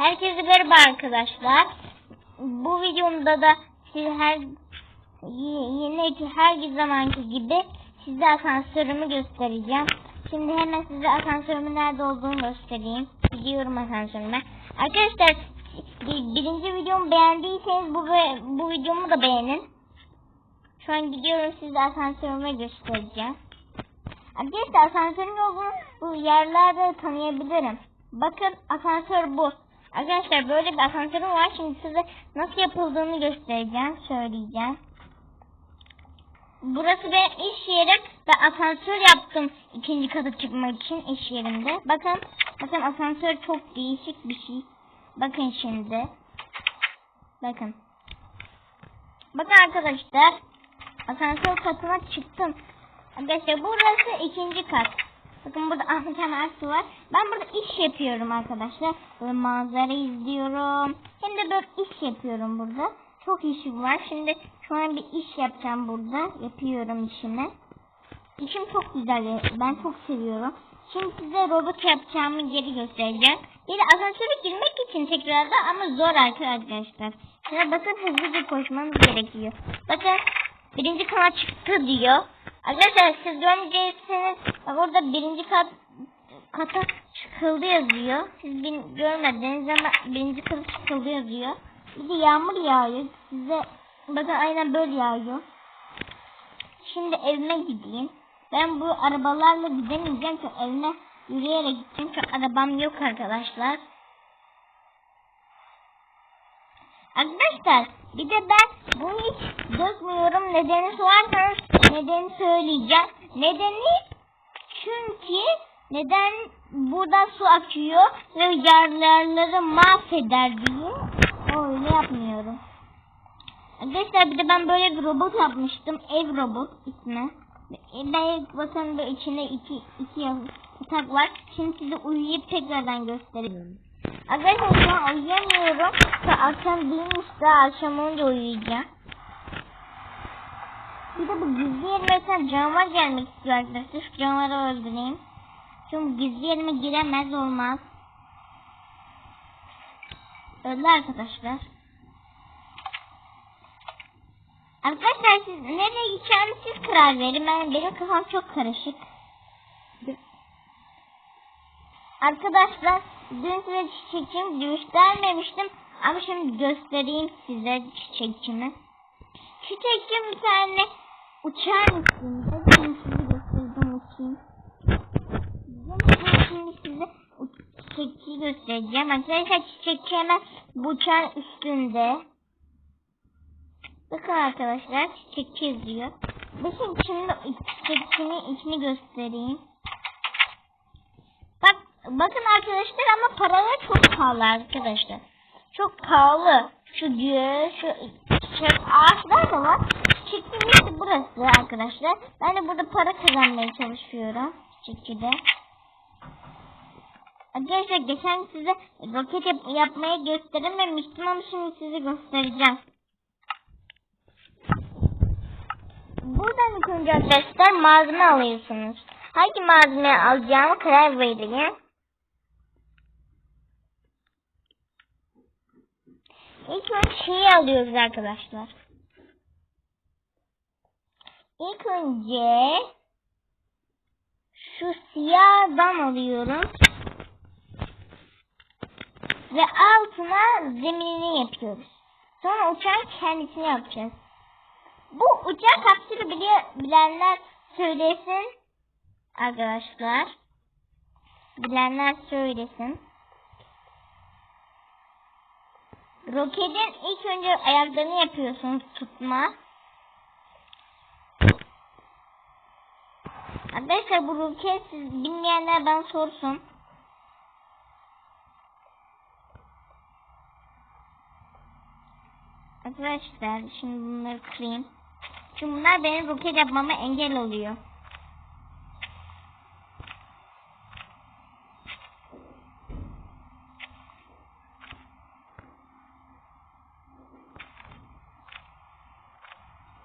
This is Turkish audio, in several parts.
Herkese merhaba arkadaşlar. Bu videomda da size her yine ki her zamanki gibi size asansörümü göstereceğim. Şimdi hemen size asansörümün nerede olduğunu göstereyim. Gidiyorum asansörüme. Arkadaşlar bir- birinci videomu beğendiyseniz bu bu videomu da beğenin. Şu an gidiyorum size asansörüme göstereceğim. Arkadaşlar asansörün olduğunu bu yerlerde tanıyabilirim. Bakın asansör bu. Arkadaşlar böyle bir asansörüm var. Şimdi size nasıl yapıldığını göstereceğim. Söyleyeceğim. Burası benim iş yerim. ve asansör yaptım ikinci kata çıkmak için iş yerimde. Bakın, bakın asansör çok değişik bir şey. Bakın şimdi. Bakın. Bakın arkadaşlar. Asansör katına çıktım. Arkadaşlar burası ikinci kat. Bakın burada Kemal Aksu var. Ben burada iş yapıyorum arkadaşlar. Böyle manzara izliyorum. Hem de böyle iş yapıyorum burada. Çok işim var. Şimdi şu an bir iş yapacağım burada. Yapıyorum işimi. İşim çok güzel. Ben çok seviyorum. Şimdi size robot yapacağımı geri göstereceğim. Bir asansöre girmek için tekrarda ama zor arkadaşlar. Şuna bakın hızlıca koşmanız gerekiyor. Bakın birinci kata çıktı diyor. Arkadaşlar siz görmeyeceksiniz. Bak orada birinci kat kata çıkıldı yazıyor. Siz bin, görmediniz ama birinci kata çıkıldı yazıyor. Bir de yağmur yağıyor. Size bakın aynen böyle yağıyor. Şimdi evime gideyim. Ben bu arabalarla gidemeyeceğim. Çünkü evime yürüyerek gideceğim. Çünkü arabam yok arkadaşlar. Arkadaşlar bir de ben bunu hiç dökmüyorum. Nedeni sorarsanız nedeni söyleyeceğim. Nedeni çünkü neden burada su akıyor ve yerlerleri mahveder diye öyle yapmıyorum. Arkadaşlar bir de ben böyle bir robot yapmıştım. Ev robot ismi. Ben böyle içinde iki, iki yatak var. Şimdi size uyuyup tekrardan göstereyim. Arkadaşlar şu an uyuyamıyorum. Şu akşam değilmiş daha akşam olunca uyuyacağım. Bir de bu gizli yerime sen canavar gelmek istiyor arkadaşlar. Şu canavarı öldüreyim. Çünkü gizli yerime giremez olmaz. Öldü arkadaşlar. Arkadaşlar siz nereye gideceğiniz siz karar verin. Ben, benim kafam çok karışık. Arkadaşlar dün size çiçekçimi göstermemiştim. Ama şimdi göstereyim size çiçekçimi. Çiçekçim bir tane uçar mısın? Bakın size göstereceğim uçayım. Şimdi size çiçekçiyi göstereceğim. Arkadaşlar çiçekçi hemen bu uçağın üstünde. Bakın arkadaşlar çiçekçi yazıyor. Bakın şimdi çiçekçinin içini göstereyim. Bak bakın arkadaşlar ama paralar çok pahalı arkadaşlar. Çok pahalı. Şu gül, şu çiçek ağaçlar da var. İşte burası arkadaşlar. Ben de burada para kazanmaya çalışıyorum. Çiçekçide. Arkadaşlar geçen size roket yap yapmayı gösterememiştim ama şimdi size göstereceğim. Buradan ilk önce arkadaşlar malzeme alıyorsunuz. Hangi malzeme alacağımı karar vereyim. İlk önce şeyi alıyoruz arkadaşlar. İlk önce şu siyahdan alıyorum. Ve altına zeminini yapıyoruz. Sonra uçağın kendisini yapacağız. Bu uçak kapsülü bilenler söylesin. Arkadaşlar. Bilenler söylesin. Roketin ilk önce ayaklarını yapıyorsunuz tutma. Arkadaşlar bu roket siz bilmeyenler bana sorsun. Arkadaşlar şimdi bunları kırayım. Çünkü bunlar benim roket yapmama engel oluyor.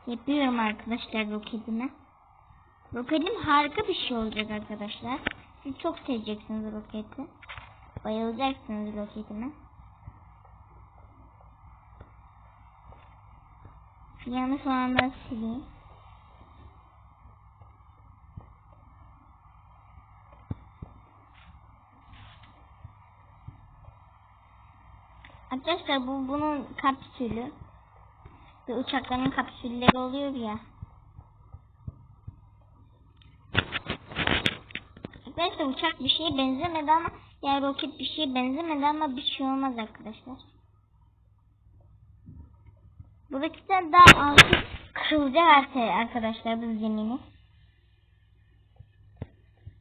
Yapıyorum arkadaşlar roketimi. Roketim harika bir şey olacak arkadaşlar. Siz çok seveceksiniz roketi. Bayılacaksınız roketime. Yanlış olanları sileyim. Arkadaşlar bu bunun kapsülü. Ve uçakların kapsülleri oluyor ya. Arkadaşlar uçak bir şeye benzemedi ama yani roket bir şeye benzemedi ama bir şey olmaz arkadaşlar. Bu roketten daha altı kırılacak arkadaşlar bu zemini.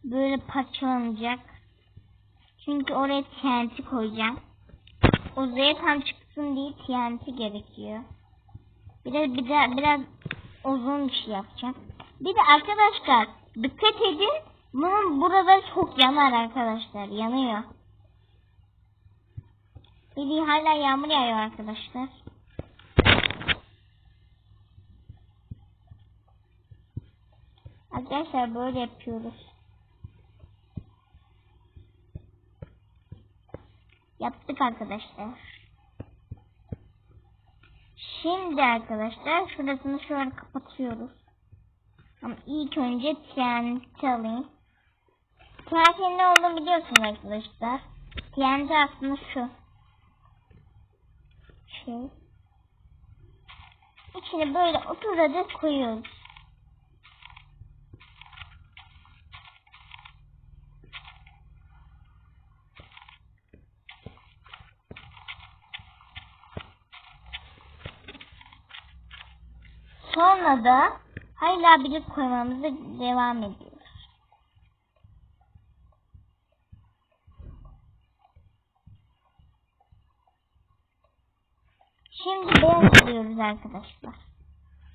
Böyle parçalanacak. Çünkü oraya TNT koyacağım. Uzaya tam çıksın diye TNT gerekiyor. Biraz bir de biraz uzun bir şey yapacağım. Bir de arkadaşlar dikkat edin. Bunun burada çok yanar arkadaşlar. Yanıyor. Bir de hala yağmur yağıyor arkadaşlar. Arkadaşlar böyle yapıyoruz. Yaptık arkadaşlar. Şimdi arkadaşlar şurasını şöyle kapatıyoruz. Ama ilk önce TNT alayım. TNT'nin ne olduğunu biliyorsunuz arkadaşlar. TNT aslında şu. Şey. İçine böyle oturarak koyuyoruz. Sonra da hala bilip koymamıza devam ediyoruz. Şimdi beyaz alıyoruz arkadaşlar.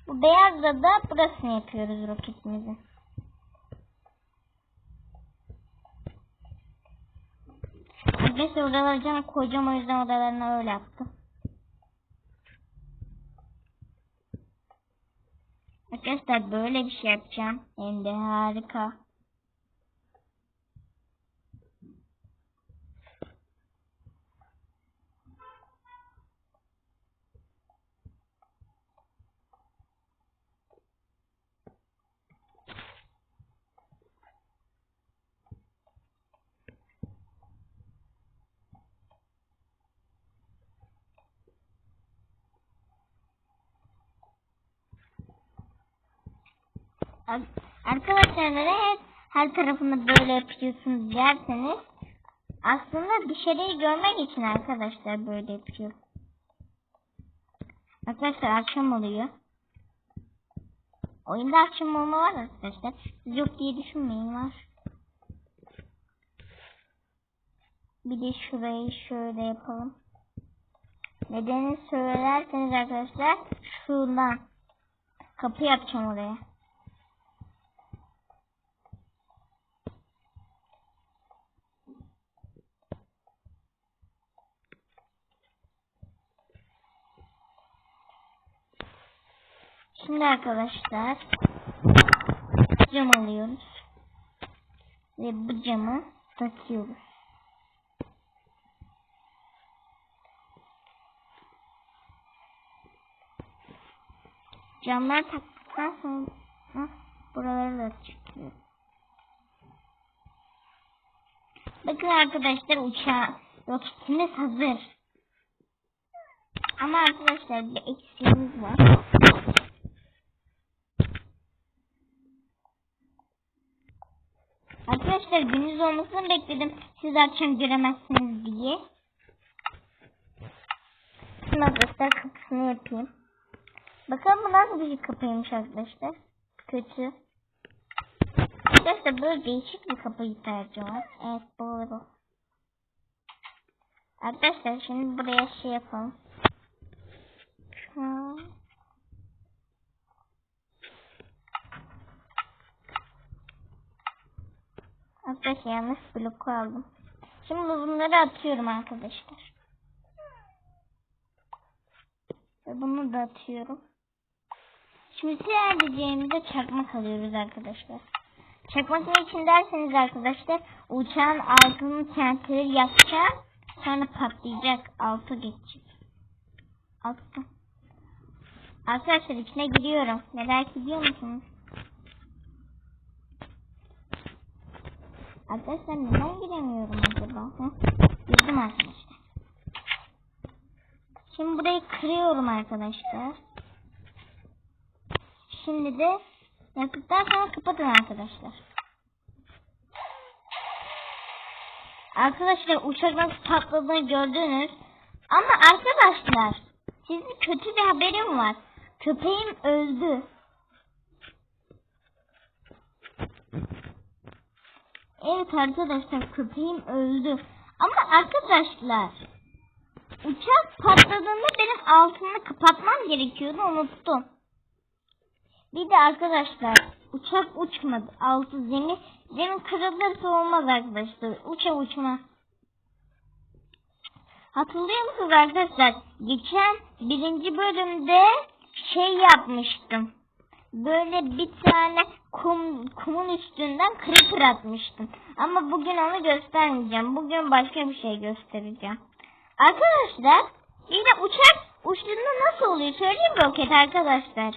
Bu beyazla da burasını yapıyoruz roketimizin. Arkadaşlar oraları cana koyacağım o yüzden odalarını öyle yaptım. Arkadaşlar böyle bir şey yapacağım. Hem de harika. Arkadaşlar neden her tarafını böyle yapıyorsunuz derseniz aslında dışarıyı görmek için arkadaşlar böyle yapıyor. Arkadaşlar akşam oluyor. Oyunda akşam olma var arkadaşlar. Siz yok diye düşünmeyin var. Bir de şurayı şöyle yapalım. Nedeni söylerseniz arkadaşlar şuradan kapı yapacağım oraya. Şimdi arkadaşlar cam alıyoruz. Ve bu camı takıyoruz. Camlar taktıktan sonra buraları da çıkıyor. Bakın arkadaşlar uçağı roketimiz hazır. Ama arkadaşlar bir eksiğimiz var. Arkadaşlar gündüz olmasını bekledim. Siz akşam göremezsiniz diye. Şimdi arkadaşlar kapısını yapayım. Bakalım bu nasıl bir kapıymış arkadaşlar. Kötü. Arkadaşlar böyle değişik bir kapı ihtiyacı var. Evet doğru. Arkadaşlar şimdi buraya şey yapalım. Şu an. Arkadaşlar yanlış blok aldım. Şimdi bunları atıyorum arkadaşlar. Ve bunu da atıyorum. Şimdi sadece çakmak alıyoruz arkadaşlar. Çakmak ne için derseniz arkadaşlar uçağın altını kentleri yakacak sonra patlayacak altı geçecek. Altı. Arkadaşlar içine giriyorum. Merak ediyor musunuz? Arkadaşlar neden giremiyorum acaba? Heh, Girdim arkadaşlar. Şimdi burayı kırıyorum arkadaşlar. Şimdi de yaptıktan sonra kapatın arkadaşlar. Arkadaşlar uçak nasıl patladığını gördünüz. Ama arkadaşlar sizin kötü bir haberim var. Köpeğim öldü. Evet arkadaşlar köpeğim öldü. Ama arkadaşlar uçak patladığında benim altını kapatmam gerekiyordu unuttum. Bir de arkadaşlar uçak uçmadı. Altı zemin zemin kırılırsa olmaz arkadaşlar. Uça uçma. Hatırlıyor musunuz arkadaşlar? Geçen birinci bölümde şey yapmıştım. Böyle bir tane kum, kumun üstünden creeper atmıştım. Ama bugün onu göstermeyeceğim. Bugün başka bir şey göstereceğim. Arkadaşlar yine uçak uçtuğunda nasıl oluyor? Söyleyeyim mi roket arkadaşlar?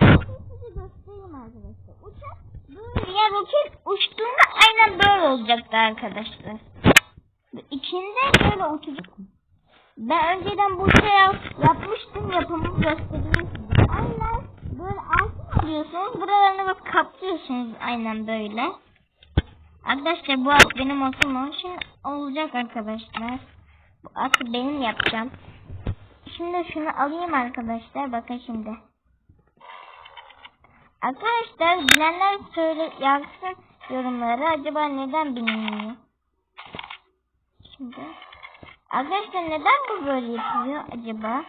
Göstereyim arkadaşlar. Uçak böyle ya roket uçtuğunda aynen böyle olacaktı arkadaşlar. İçinde böyle uçacak. Ben önceden bu şey yapmıştım yapımı göstereyim size. Aynen böyle altın alıyorsunuz. Buralarını böyle kaplıyorsunuz aynen böyle. Arkadaşlar bu at benim atım o. Şimdi olacak arkadaşlar. Bu atı benim yapacağım. Şimdi şunu alayım arkadaşlar. Bakın şimdi. Arkadaşlar bilenler söyle yazsın yorumlara. Acaba neden bilmiyor? Şimdi. Arkadaşlar neden bu böyle yapıyor acaba?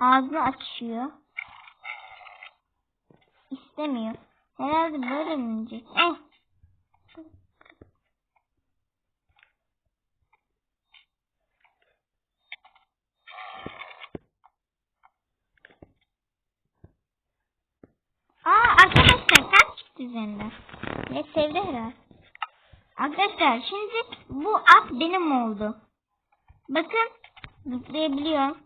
Ağzını açıyor. İstemiyor. Herhalde böyle mi yiyecek? Eh. Aa arkadaşlar kaç çıktı üzerinden? Ne sevdi herhalde. Arkadaşlar şimdi bu at benim oldu. Bakın zıplayabiliyor.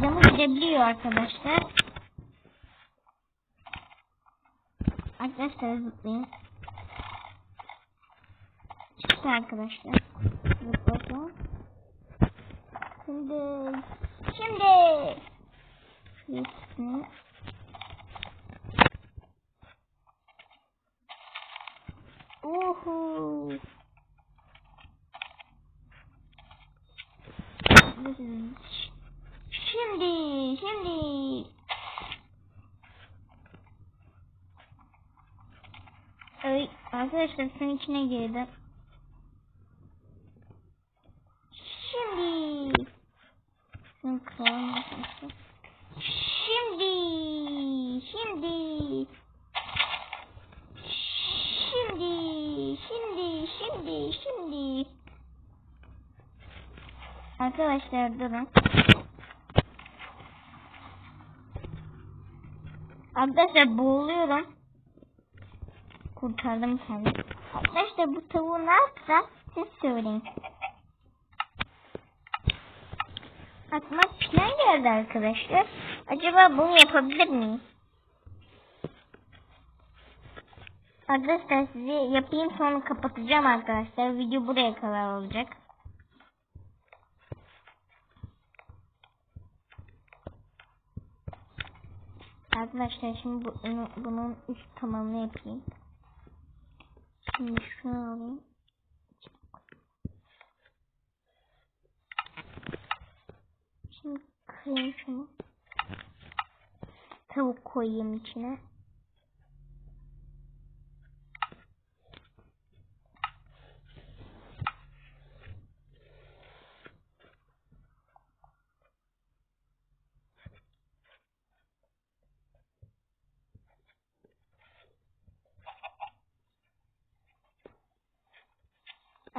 Camı gidebiliyor arkadaşlar. Arkadaşlar zıplayın. Çıktı arkadaşlar. Zıplasın. Şimdi şimdi Üstüne Uhu. Şimdi, şimdi. Ay, arkadaşlar suyun içine girdim. Şimdi. Şimdi, şimdi. Şimdi, şimdi, şimdi, şimdi. Arkadaşlar durun. Arkadaşlar boğuluyorum. Kurtardım kendimi. Arkadaşlar bu tavuğu ne yapacağız? Siz söyleyin. Aklıma plan geldi arkadaşlar. Acaba bunu yapabilir miyim? Arkadaşlar size yapayım sonra kapatacağım arkadaşlar. Video buraya kadar olacak. Arkadaşlar şimdi bu, bunun üst tamamını yapayım. Şimdi şunu alayım. Şimdi kırayım şunu. Tavuk koyayım içine.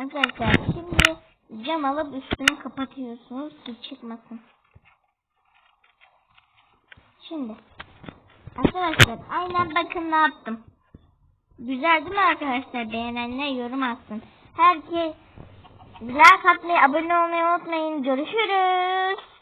Arkadaşlar şimdi cam alıp üstünü kapatıyorsunuz ki çıkmasın. Şimdi arkadaşlar aynen bakın ne yaptım. Güzel değil mi arkadaşlar? Beğenenler yorum atsın. Herkes Like atmayı, abone olmayı unutmayın. Görüşürüz.